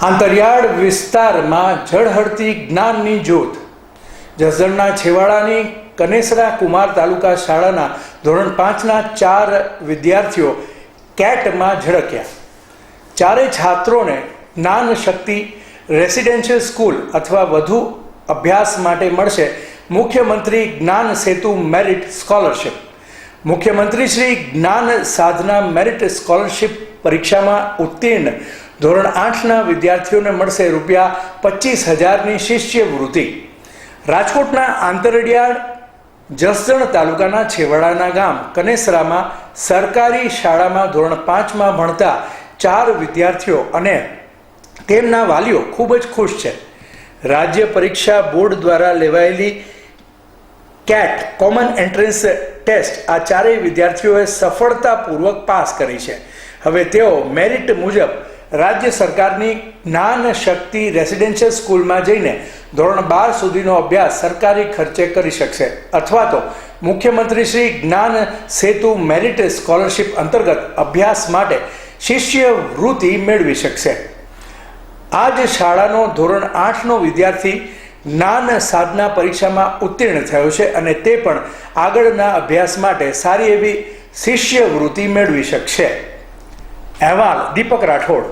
આંતરિયાળ વિસ્તારમાં ઝળહળતી જ્ઞાનની જ્યોત. જસદણના છેવાડાની કનેસરા કુમાર તાલુકા શાળાના ધોરણ પાંચના ચાર વિદ્યાર્થીઓ કેટમાં ઝળક્યા. ચારે છાત્રોને જ્ઞાન શક્તિ રેસિડેન્શિયલ સ્કૂલ અથવા વધુ અભ્યાસ માટે મળશે મુખ્યમંત્રી જ્ઞાન સેતુ મેરિટ સ્કોલરશિપ. મુખ્યમંત્રી શ્રી જ્ઞાન સાધના મેરિટ સ્કોલરશિપ પરીક્ષામાં ઉત્તીર્ણ ધોરણ આઠના વિદ્યાર્થીઓને મળશે રૂપિયા પચીસ હજારની શિષ્યવૃત્તિ. રાજકોટના આંતરડિયાળ જસદણ તાલુકાના છેવાડાના ગામ કનેસરામાં સરકારી શાળામાં ધોરણ પાંચમાં ભણતા ચાર વિદ્યાર્થીઓ અને તેમના વાલીઓ ખૂબ જ ખુશ છે. રાજ્ય પરીક્ષા બોર્ડ દ્વારા લેવાયેલી કેટ કોમન એન્ટ્રન્સ ટેસ્ટ આ ચારેય વિદ્યાર્થીઓએ સફળતાપૂર્વક પાસ કરી છે. હવે તેઓ મેરિટ મુજબ રાજ્ય સરકારની જ્ઞાન શક્તિ રેસિડેન્શિયલ સ્કૂલમાં જઈને ધોરણ બાર સુધીનો અભ્યાસ સરકારી ખર્ચે કરી શકશે. અથવા તો મુખ્યમંત્રી શ્રી જ્ઞાન સેતુ મેરિટ સ્કોલરશિપ અંતર્ગત અભ્યાસ માટે શિષ્યવૃત્તિ મેળવી શકશે. આ જ શાળાનો ધોરણ આઠનો વિદ્યાર્થી જ્ઞાન સાધના પરીક્ષામાં ઉત્તીર્ણ થયો છે અને તે પણ આગળના અભ્યાસ માટે સારી એવી શિષ્યવૃત્તિ મેળવી શકશે. અહેવાલ દીપક રાઠોડ.